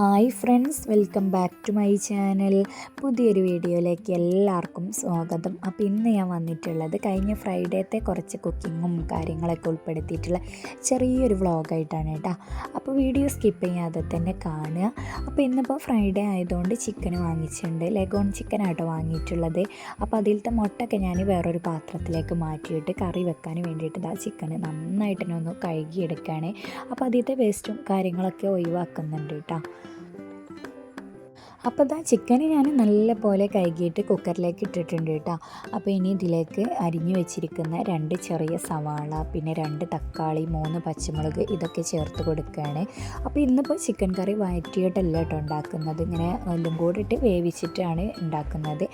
Hi friends welcome back to my channel. പുതിയൊരു വീഡിയോയിലേക്ക് എല്ലാവർക്കും സ്വാഗതം. അപ്പോൾ ഇന്ന് ഞാൻ വന്നിട്ടുള്ളത് കഴിഞ്ഞ ഫ്രൈഡേത്തെ കുറച്ച് കുക്കിങ്ങും കാര്യങ്ങളൊക്കെ ഉൾപ്പെടുത്തിയിട്ടുള്ള ചെറിയൊരു വ്ളോഗായിട്ടാണ് കേട്ടോ. അപ്പോൾ വീഡിയോ സ്കിപ്പ് ചെയ്യാതെ തന്നെ കാണുക. അപ്പോൾ ഇന്നിപ്പോൾ ഫ്രൈഡേ ആയതുകൊണ്ട് ചിക്കൻ വാങ്ങിച്ചിട്ടുണ്ട്. ലെഗോൺ ചിക്കനായിട്ടോ വാങ്ങിയിട്ടുള്ളത്. അപ്പോൾ അതിലത്തെ മുട്ടൊക്കെ ഞാൻ വേറൊരു പാത്രത്തിലേക്ക് മാറ്റിയിട്ട് കറി വെക്കാൻ വേണ്ടിയിട്ട് ഇതാ ചിക്കൻ നന്നായിട്ട് തന്നെ ഒന്ന് കഴുകിയെടുക്കുകയാണ്. അപ്പോൾ അതിലത്തെ വേസ്റ്റും കാര്യങ്ങളൊക്കെ ഒഴിവാക്കുന്നുണ്ട് കേട്ടോ. അപ്പോൾ ഇതാ ചിക്കന് ഞാൻ നല്ലപോലെ കഴുകിയിട്ട് കുക്കറിലേക്ക് ഇട്ടിട്ടുണ്ട് കേട്ടോ അപ്പോൾ ഇനി ഇതിലേക്ക് അരിഞ്ഞു വെച്ചിരിക്കുന്ന രണ്ട് ചെറിയ സവാള പിന്നെ രണ്ട് തക്കാളി മൂന്ന് പച്ചമുളക് ഇതൊക്കെ ചേർത്ത് കൊടുക്കുകയാണ് അപ്പോൾ ഇന്നിപ്പോൾ ചിക്കൻ കറി വഴറ്റിയിട്ടല്ല കേട്ടോ ഉണ്ടാക്കുന്നത്. ഇങ്ങനെ എല്ലാം കൂടിയിട്ട് വേവിച്ചിട്ടാണ് ഉണ്ടാക്കുന്നത്.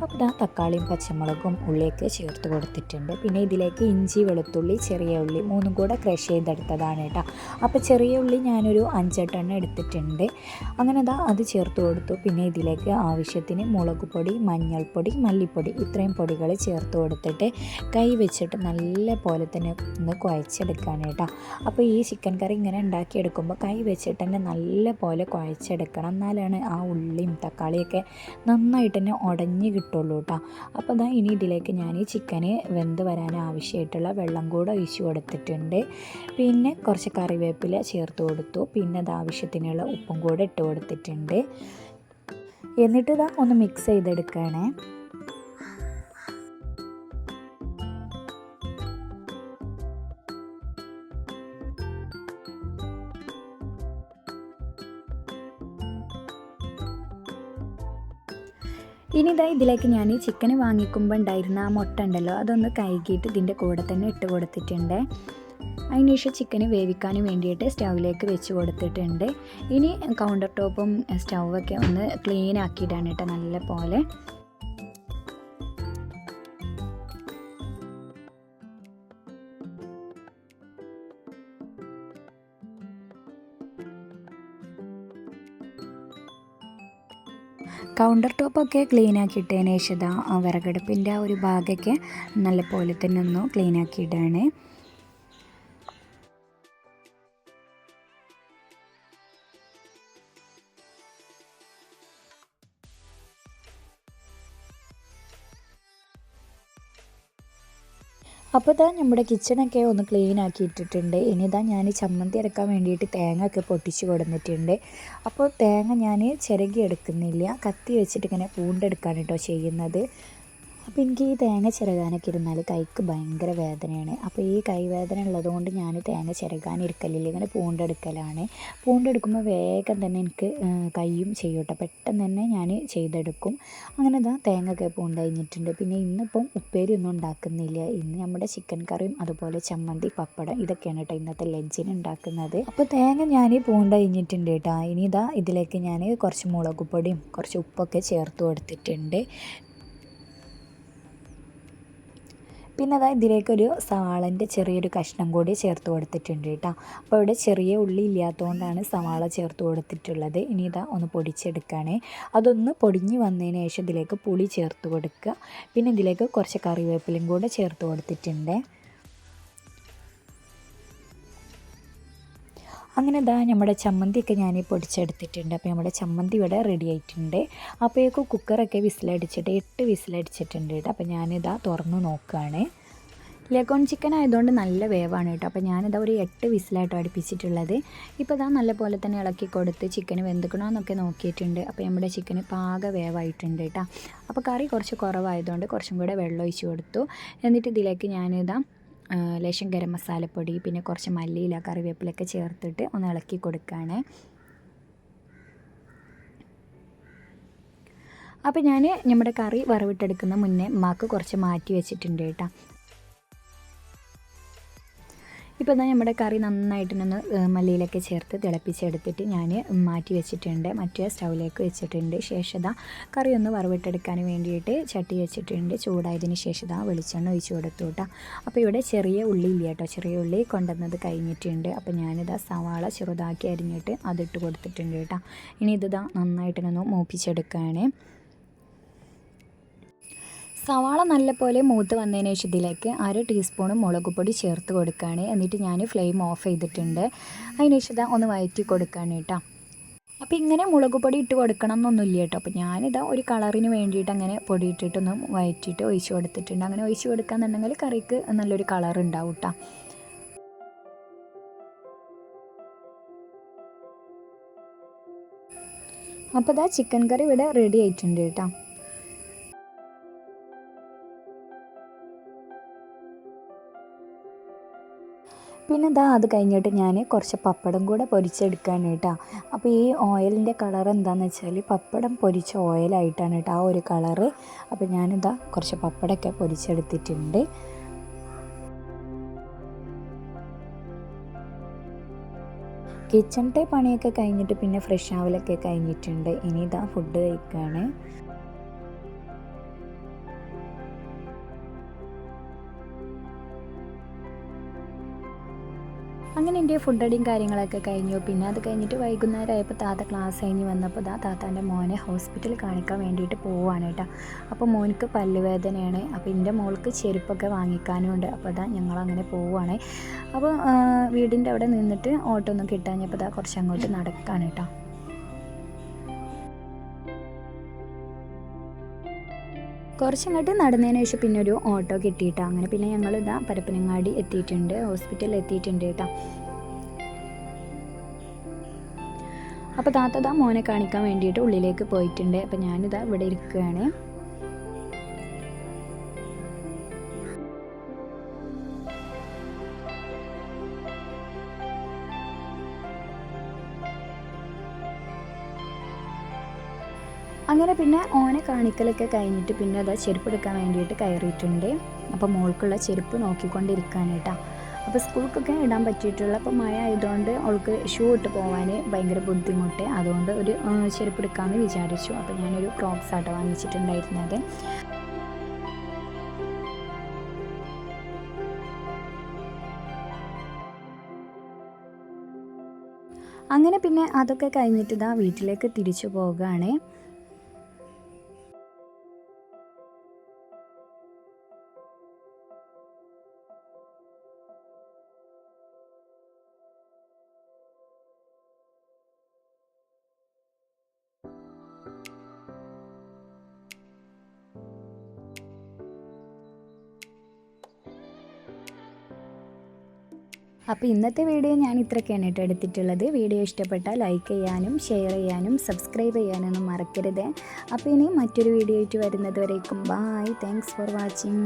അപ്പോൾ ഇതാ തക്കാളിയും പച്ചമുളകും ഉള്ളിയൊക്കെ ചേർത്ത് കൊടുത്തിട്ടുണ്ട്. പിന്നെ ഇതിലേക്ക് ഇഞ്ചി വെളുത്തുള്ളി ചെറിയ ഉള്ളി മൂന്നും കൂടെ ക്രഷ് ചെയ്തെടുത്തതാണ് കേട്ടോ അപ്പോൾ ചെറിയ ഉള്ളി ഞാനൊരു അഞ്ചെട്ടെണ്ണം എടുത്തിട്ടുണ്ട്. അങ്ങനെ ഇതാ അത് ചേർത്ത് കൊടുത്തു. പിന്നെ ഇതിലേക്ക് ആവശ്യത്തിന് മുളക് പൊടി മഞ്ഞൾപ്പൊടി മല്ലിപ്പൊടി ഇത്രയും പൊടികൾ ചേർത്ത് കൊടുത്തിട്ട് കൈ വെച്ചിട്ട് നല്ല പോലെ തന്നെ ഒന്ന് കുഴച്ചെടുക്കാൻ കേട്ടോ അപ്പോൾ ഈ ചിക്കൻ കറി ഇങ്ങനെ ഉണ്ടാക്കിയെടുക്കുമ്പോൾ കൈ വെച്ചിട്ട് തന്നെ നല്ല പോലെ കുഴച്ചെടുക്കണം. എന്നാലാണ് ആ ഉള്ളിയും തക്കാളിയൊക്കെ നന്നായിട്ട് തന്നെ ഉടഞ്ഞു കിട്ടുള്ളൂ കേട്ടോ. അപ്പോൾ അതാ ഇനി ഇതിലേക്ക് ഞാൻ ഈ ചിക്കന് വെന്ത് വരാൻ ആവശ്യമായിട്ടുള്ള വെള്ളം കൂടെ ഒഴിച്ചു കൊടുത്തിട്ടുണ്ട്. പിന്നെ കുറച്ച് കറിവേപ്പില ചേർത്ത് കൊടുത്തു. പിന്നെ അത് ആവശ്യത്തിനുള്ള ഉപ്പും കൂടെ ഇട്ട് കൊടുത്തിട്ടുണ്ട്. എന്നിട്ട് ഇതാ ഒന്ന് മിക്സ് ചെയ്തെടുക്കണേ. ഇനി ഇതാ ഇതിലേക്ക് ഞാൻ ഈ ചിക്കൻ വാങ്ങിക്കുമ്പോൾ ഉണ്ടായിരുന്ന ആ മുട്ട ഉണ്ടല്ലോ അതൊന്ന് കഴുകിയിട്ട് ഇതിന്റെ കൂടെ തന്നെ ഇട്ട് കൊടുത്തിട്ടുണ്ട്. അതിനുശേഷം ചിക്കന് വേവിക്കാൻ വേണ്ടിയിട്ട് സ്റ്റൗവിലേക്ക് വെച്ച് കൊടുത്തിട്ടുണ്ട്. ഇനി കൗണ്ടർ ടോപ്പും സ്റ്റൗവൊക്കെ ഒന്ന് ക്ലീൻ ആക്കിയിട്ടാണ് കേട്ടോ നല്ല പോലെ. കൗണ്ടർ ടോപ്പൊക്കെ ക്ലീൻ ആക്കിയിട്ടതിന് ശേഷം വിറകടുപ്പിന്റെ ആ ഒരു ഭാഗമൊക്കെ നല്ല പോലെ തന്നെ ഒന്ന് ക്ലീൻ ആക്കിയിട്ടാണ്. അപ്പോൾ ഇതാ നമ്മുടെ കിച്ചണൊക്കെ ഒന്ന് ക്ലീൻ ആക്കി ഇട്ടിട്ടുണ്ട് ഇനി ഇതാ ഞാൻ ചമ്മന്തി അരക്കാൻ വേണ്ടിയിട്ട് തേങ്ങ ഒക്കെ പൊട്ടിച്ച് കൊടുത്തിട്ടുണ്ട് അപ്പോൾ തേങ്ങ ഞാൻ ചിരകി എടുക്കുന്നില്ല കത്തി വെച്ചിട്ട് ഇങ്ങനെ പൂണ്ടെടുക്കാണ് കേട്ടോ ചെയ്യുന്നത്. അപ്പോൾ എനിക്ക് ഈ തേങ്ങ ചിരകാനൊക്കെ ഇരുന്നാൽ കൈക്ക് ഭയങ്കര വേദനയാണ്. അപ്പോൾ ഈ കൈവേദന ഉള്ളതുകൊണ്ട് ഞാൻ തേങ്ങ ചിരകാനിരിക്കലില്ല ഇങ്ങനെ പൂണ്ടെടുക്കലാണ്. പൂണ്ടെടുക്കുമ്പോൾ വേഗം തന്നെ എനിക്ക് കൈയും ചെയ്യട്ടെ പെട്ടെന്ന് തന്നെ ഞാൻ ചെയ്തെടുക്കും. അങ്ങനെ ഇതാ തേങ്ങ ഒക്കെ പൂണ്ടഴിഞ്ഞിട്ടുണ്ട്. പിന്നെ ഇന്നിപ്പം ഉപ്പേരി ഒന്നും ഉണ്ടാക്കുന്നില്ല. ഇന്ന് നമ്മുടെ ചിക്കൻ കറിയും അതുപോലെ ചമ്മന്തി പപ്പടം ഇതൊക്കെയാണ് കേട്ടോ ഇന്നത്തെ ലഞ്ചിന് ഉണ്ടാക്കുന്നത്. അപ്പോൾ തേങ്ങ ഞാൻ പൂണ്ടഴിഞ്ഞിട്ടുണ്ട് കേട്ടോ. ഇനി ഇതാ ഇതിലേക്ക് ഞാൻ കുറച്ച് മുളക് പൊടിയും കുറച്ച് ഉപ്പൊക്കെ ചേർത്ത് കൊടുത്തിട്ടുണ്ട്. പിന്നെ അതാ ഇതിലേക്കൊരു സവാളന്റെ ചെറിയൊരു കഷ്ണം കൂടി ചേർത്ത് കൊടുത്തിട്ടുണ്ട് കേട്ടോ. അപ്പോൾ ഇവിടെ ചെറിയ ഉള്ളി ഇല്ലാത്തതുകൊണ്ടാണ് സവാള ചേർത്ത് കൊടുത്തിട്ടുള്ളത്. ഇനി ഇതാ ഒന്ന് പൊടിച്ചെടുക്കുകയാണേ അതൊന്ന് പൊടിഞ്ഞ് വന്നതിന് ശേഷം ഇതിലേക്ക് പുളി ചേർത്ത് കൊടുക്കുക. പിന്നെ ഇതിലേക്ക് കുറച്ച് കറിവേപ്പിലയും കൂടെ ചേർത്ത് കൊടുത്തിട്ടുണ്ട്. അങ്ങനെ ഇതാ നമ്മുടെ ചമ്മന്തിയൊക്കെ ഞാൻ പൊടിച്ചെടുത്തിട്ടുണ്ട്. അപ്പോൾ നമ്മുടെ ചമ്മന്തി ഇവിടെ റെഡി ആയിട്ടുണ്ട്. അപ്പോഴേക്കും കുക്കറൊക്കെ വിസിലടിച്ചിട്ട് എട്ട് വിസിലടിച്ചിട്ടുണ്ട് കേട്ടോ. അപ്പോൾ ഞാനിതാ തുറന്ന് നോക്കുകയാണ് ലെഗോൺ ചിക്കൻ ആയതുകൊണ്ട് നല്ല വേവാണ് കേട്ടോ. അപ്പോൾ ഞാനിതാ ഒരു എട്ട് വിസിലായിട്ട് അടുപ്പിച്ചിട്ടുള്ളത്. ഇപ്പോൾ ഇതാ നല്ല പോലെ തന്നെ ഇളക്കി കൊടുത്ത് ചിക്കൻ വെന്തുക്കണോ എന്നൊക്കെ നോക്കിയിട്ടുണ്ട്. അപ്പോൾ നമ്മുടെ ചിക്കൻ പാക വേവായിട്ടുണ്ട് കേട്ടോ. അപ്പോൾ കറി കുറച്ച് കുറവായതുകൊണ്ട് കുറച്ചും കൂടെ വെള്ളം ഒഴിച്ച് കൊടുത്തു. എന്നിട്ട് ഇതിലേക്ക് ഞാനിതാ ലേശം ഗരം മസാലപ്പൊടി പിന്നെ കുറച്ച് മല്ലിയില കറിവേപ്പിലൊക്കെ ചേർത്തിട്ട് ഒന്ന് ഇളക്കി കൊടുക്കുകയാണ്. അപ്പോൾ ഞാൻ നമ്മുടെ കറി വറവിട്ടെടുക്കുന്ന മുന്നേ ഉമ്മാക്ക് കുറച്ച് മാറ്റി വെച്ചിട്ടുണ്ട് കേട്ടോ. ഇപ്പോൾ തന്നെ നമ്മുടെ കറി നന്നായിട്ടൊന്ന് മല്ലിയിലൊക്കെ ചേർത്ത് തിളപ്പിച്ചെടുത്തിട്ട് ഞാൻ മാറ്റി വെച്ചിട്ടുണ്ട്. മറ്റേ സ്റ്റൗവിലേക്ക് വെച്ചിട്ടുണ്ട്. ശേഷത കറി ഒന്ന് വറവിട്ടെടുക്കാൻ വേണ്ടിയിട്ട് ചട്ടി വെച്ചിട്ടുണ്ട്. ചൂടായതിന് ശേഷം വെളിച്ചെണ്ണ ഒഴിച്ചു കൊടുത്തു അപ്പോൾ ഇവിടെ ചെറിയ ഉള്ളി ഇല്ല കേട്ടോ. ചെറിയ ഉള്ളി കൊണ്ടുവന്നത് കഴിഞ്ഞിട്ടുണ്ട്. അപ്പോൾ ഞാനിതാ സവാള ചെറുതാക്കി അരിഞ്ഞിട്ട് അതിട്ട് കൊടുത്തിട്ടുണ്ട് കേട്ടോ. ഇനി ഇത് നന്നായിട്ടൊന്ന് മൂപ്പിച്ചെടുക്കുകയാണ് സവാള നല്ലപോലെ മൂത്ത് വന്നതിന് ശേഷം ഇതിലേക്ക് അര ടീസ്പൂൺ മുളക് പൊടി ചേർത്ത് കൊടുക്കുകയാണ്. എന്നിട്ട് ഞാൻ ഫ്ലെയിം ഓഫ് ചെയ്തിട്ടുണ്ട്. അതിന് ശേഷം ഒന്ന് വയറ്റി കൊടുക്കുകയാണ് കേട്ടോ. അപ്പോൾ ഇങ്ങനെ മുളക് പൊടി ഇട്ട് കൊടുക്കണം എന്നൊന്നുമില്ല കേട്ടോ. അപ്പോൾ ഞാനിതാ ഒരു കളറിന് വേണ്ടിയിട്ട് അങ്ങനെ പൊടി ഇട്ടിട്ടൊന്ന് വയറ്റിയിട്ട് ഒഴിച്ച് കൊടുത്തിട്ടുണ്ട്. അങ്ങനെ ഒഴിച്ച് കൊടുക്കാന്നുണ്ടെങ്കിൽ കറിക്ക് നല്ലൊരു കളർ ഉണ്ടാവും കേട്ടോ. അപ്പോൾ ഇതാ ചിക്കൻ കറി ഇവിടെ റെഡി ആയിട്ടുണ്ട് കേട്ടോ. പിന്നെ ഇതാ അത് കഴിഞ്ഞിട്ട് ഞാൻ കുറച്ച് പപ്പടം കൂടെ പൊരിച്ചെടുക്കാൻ കേട്ടോ. അപ്പോൾ ഈ ഓയിലിന്റെ കളർ എന്താണെന്ന് വെച്ചാൽ പപ്പടം പൊരിച്ച ഓയിലായിട്ടാണ് കേട്ടോ ആ ഒരു കളറ്. അപ്പോൾ ഞാനിതാ കുറച്ച് പപ്പടമൊക്കെ പൊരിച്ചെടുത്തിട്ടുണ്ട്. കിച്ചണിന്റെ പണിയൊക്കെ കഴിഞ്ഞിട്ട് പിന്നെ ഫ്രഷ് ആവലൊക്കെ കഴിഞ്ഞിട്ടുണ്ട്. ഇനി ഇതാ ഫുഡ് കഴിക്കുകയാണ് അങ്ങനെ എന്റെ ഫുഡ് അടിയും കാര്യങ്ങളൊക്കെ കഴിഞ്ഞു. പിന്നെ അത് കഴിഞ്ഞിട്ട് വൈകുന്നേരം ആയപ്പോൾ താത്ത ക്ലാസ് കഴിഞ്ഞ് വന്നപ്പോൾ ദാ താത്താന്റെ മോനെ ഹോസ്പിറ്റലിൽ കാണിക്കാൻ വേണ്ടിയിട്ട് പോവുകയാണ് കേട്ടോ. അപ്പോൾ മോനിക്ക് പല്ലുവേദനയാണ്. അപ്പോൾ എന്റെ മോൾക്ക് ചെരുപ്പൊക്കെ വാങ്ങിക്കാനുണ്ട്. അപ്പോൾ ഇതാ ഞങ്ങളങ്ങനെ പോവുകയാണ് അപ്പോൾ വീടിന്റെ അവിടെ നിന്നിട്ട് ഓട്ടോ ഒന്നും കിട്ടാഞ്ഞപ്പോൾ ദാ കുറച്ച് അങ്ങോട്ട് നടക്കാണ് കേട്ടോ. കുറച്ചങ്ങോട്ട് നടന്നതിന് ശേഷം പിന്നെ ഒരു ഓട്ടോ കിട്ടിയിട്ടോ. അങ്ങനെ പിന്നെ ഞങ്ങൾ ഇതാ പരപ്പനങ്ങാടി എത്തിയിട്ടുണ്ട്. ഹോസ്പിറ്റലിൽ എത്തിയിട്ടുണ്ട് കേട്ടോ. അപ്പോൾ താത്തതാ മോനെ കാണിക്കാൻ വേണ്ടിയിട്ട് ഉള്ളിലേക്ക് പോയിട്ടുണ്ട്. അപ്പോൾ ഞാനിതാ ഇവിടെ ഇരിക്കുകയാണ്. അങ്ങനെ പിന്നെ ഓനെ കാണിക്കലൊക്കെ കഴിഞ്ഞിട്ട് പിന്നെ അതാ ചെരുപ്പ് എടുക്കാൻ വേണ്ടിയിട്ട് കയറിയിട്ടുണ്ട്. അപ്പോൾ മോൾക്കുള്ള ചെരുപ്പ് നോക്കിക്കൊണ്ടിരിക്കാനായിട്ടാ. അപ്പോൾ സ്കൂൾക്കൊക്കെ ഇടാൻ പറ്റിയിട്ടുള്ള അപ്പോൾ മഴ ആയതുകൊണ്ട് അവൾക്ക് ഷൂ ഇട്ട് പോകാൻ ഭയങ്കര ബുദ്ധിമുട്ട്. അതുകൊണ്ട് ഒരു ചെരുപ്പ് എടുക്കാമെന്ന് വിചാരിച്ചു. അപ്പോൾ ഞാനൊരു ക്രോക്സ് ആട്ടോ വാങ്ങിച്ചിട്ടുണ്ടായിരുന്നത്. അങ്ങനെ പിന്നെ അതൊക്കെ കഴിഞ്ഞിട്ട് ഇതാ വീട്ടിലേക്ക് തിരിച്ചു പോകുകയാണേ അപ്പോൾ ഇന്നത്തെ വീഡിയോ ഞാൻ ഇത്രയൊക്കെയാണ് കേട്ടോ എടുത്തിട്ടുള്ളത്. വീഡിയോ ഇഷ്ടപ്പെട്ടാൽ ലൈക്ക് ചെയ്യാനും ഷെയർ ചെയ്യാനും സബ്സ്ക്രൈബ് ചെയ്യാനൊന്നും മറക്കരുത്. അപ്പോൾ ഇനി മറ്റൊരു വീഡിയോ ആയിട്ട് വരുന്നത് വരേക്കും. Bye thanks for watching